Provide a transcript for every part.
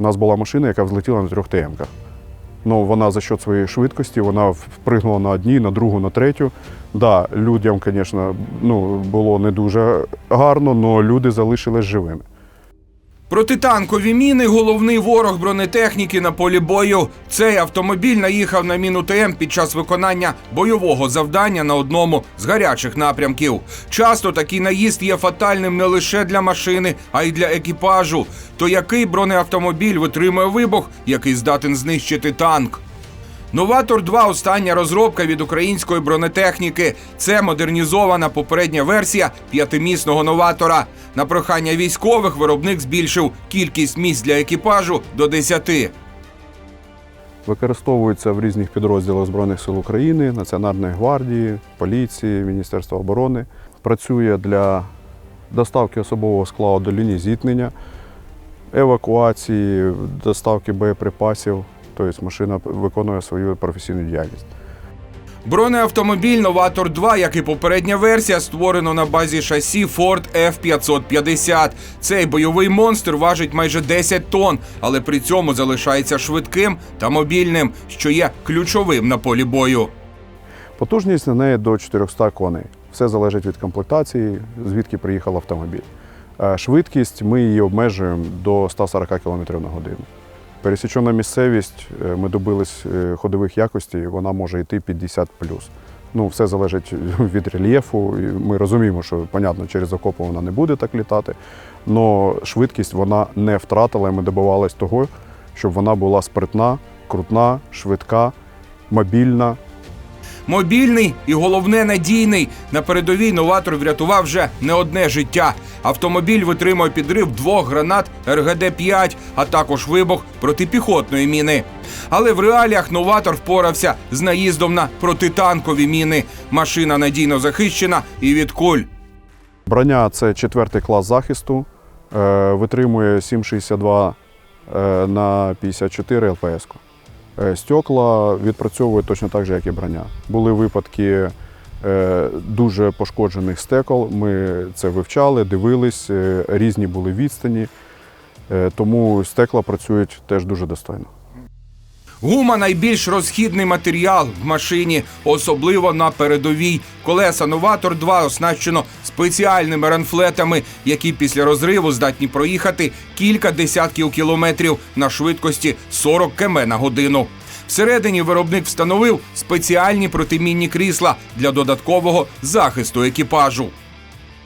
У нас була машина, яка взлетіла на трьох ТМ-ках. Ну, вона за счет своєї швидкості, вона впригнула на одній, на другу, на третю. Да, людям, звісно, ну, було не дуже гарно, але люди залишились живими. Протитанкові міни головний ворог бронетехніки на полі бою. Цей автомобіль наїхав на міну ТМ під час виконання бойового завдання на одному з гарячих напрямків. Часто такий наїзд є фатальним не лише для машини, а й для екіпажу. То який бронеавтомобіль витримує вибух, який здатен знищити танк? Новатор 2 остання розробка від української бронетехніки. Це модернізована попередня версія п'ятимісного новатора. На прохання військових виробник збільшив кількість місць для екіпажу до 10. Використовується в різних підрозділах Збройних сил України, Національної гвардії, поліції, Міністерства оборони. Працює для доставки особового складу до лінії зіткнення, евакуації, доставки боєприпасів. Тобто машина виконує свою професійну діяльність. Бронеавтомобіль Новатор 2, як і попередня версія, створено на базі шасі Ford F550. Цей бойовий монстр важить майже 10 тонн, але при цьому залишається швидким та мобільним, що є ключовим на полі бою. Потужність на неї до 400 коней. Все залежить від комплектації, звідки приїхав автомобіль. Е, Швидкість ми її обмежуємо до 140 км на годину. Пересічена місцевість, е, ми добились е, ходових якостей, вона може йти 50 Ну, все залежить від рельєфу. Ми розуміємо, що, понятно, через окопи вона не буде так літати. але швидкість вона не втратила, і ми добивалися того, щоб вона була спритна, крутна, швидка, мобільна, Мобільний і головне надійний. На передовій новатор врятував вже не одне життя. Автомобіль витримує підрив двох гранат РГД-5, а також вибух протипіхотної міни. Але в реаліях новатор впорався з наїздом на протитанкові міни. Машина надійно захищена і від куль. Броня це четвертий клас захисту, е, витримує 7,62 е, на 54 ЛПС. Е, Стекла відпрацьовують точно так же, як і броня. Були випадки е, дуже пошкоджених стекол. Ми це вивчали, дивились, е, різні були відстані, Е, тому стекла працюють теж дуже достойно. Гума найбільш розхідний матеріал в машині, особливо на передовій. Колеса Новатор 2 оснащено спеціальними ранфлетами, які після розриву здатні проїхати кілька десятків кілометрів на швидкості 40 км на годину. Всередині виробник встановив спеціальні протимінні крісла для додаткового захисту екіпажу.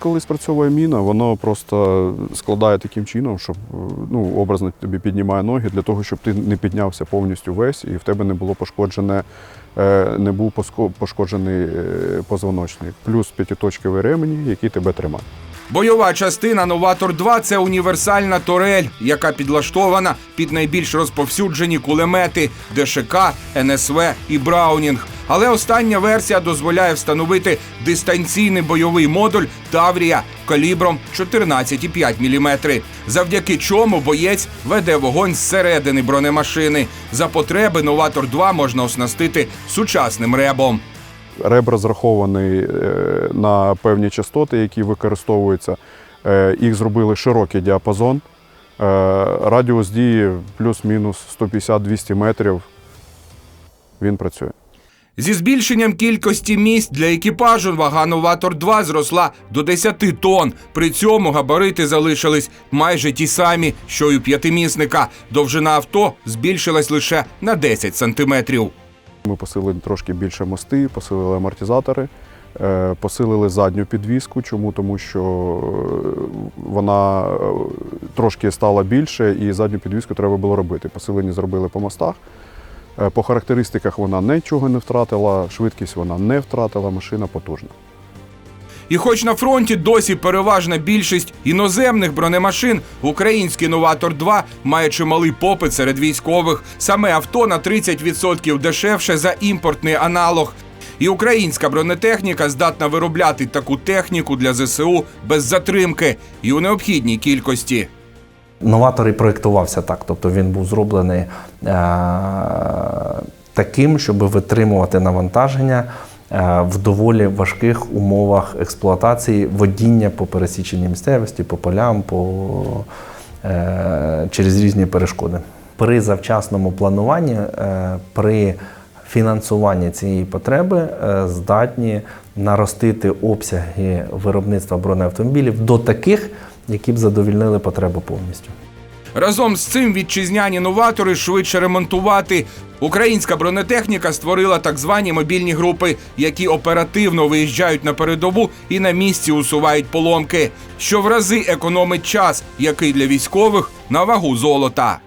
Коли спрацьовує міна, воно просто складає таким чином, щоб ну, образно тобі піднімає ноги для того, щоб ти не піднявся повністю весь і в тебе не було пошкоджене, е, не був пошкоджений е, позвоночник. Плюс п'ятиточкові ремені, які тебе тримають. Бойова частина Новатор 2 це універсальна турель, яка підлаштована під найбільш розповсюджені кулемети ДШК, НСВ і Браунінг. Але остання версія дозволяє встановити дистанційний бойовий модуль Таврія калібром 14,5 мм, завдяки чому боєць веде вогонь зсередини бронемашини. За потреби Новатор 2 можна оснастити сучасним ребом. Реб розрахований е, на певні частоти, які використовуються. Е, Їх зробили широкий діапазон. Е, Радіус дії плюс-мінус 150-200 метрів. Він працює. Зі збільшенням кількості місць для екіпажу вага Новатор 2 зросла до 10 тонн. При цьому габарити залишились майже ті самі, що й у п'ятимісника. Довжина авто збільшилась лише на 10 сантиметрів. Ми посилили трошки більше мости, посилили амортизатори, е, посилили задню підвіску. Чому? Тому що е, вона е, трошки стала більше і задню підвіску треба було робити. Посилені зробили по мостах. Е, По характеристиках вона нічого не втратила, швидкість вона не втратила, машина потужна. І хоч на фронті досі переважна більшість іноземних бронемашин, український новатор 2 має чималий попит серед військових. Саме авто на 30% дешевше за імпортний аналог. І українська бронетехніка здатна виробляти таку техніку для ЗСУ без затримки і у необхідній кількості. Новатор проєктувався так, тобто він був зроблений е- таким, щоб витримувати навантаження е- в доволі важких умовах експлуатації водіння по пересіченій місцевості, по полям, по е, через різні перешкоди. При завчасному плануванні, при фінансуванні цієї потреби здатні наростити обсяги виробництва бронеавтомобілів до таких, які б задовільнили потребу повністю. Разом з цим вітчизняні новатори швидше ремонтувати. Українська бронетехніка створила так звані мобільні групи, які оперативно виїжджають на передову і на місці усувають поломки, що в рази економить час, який для військових на вагу золота.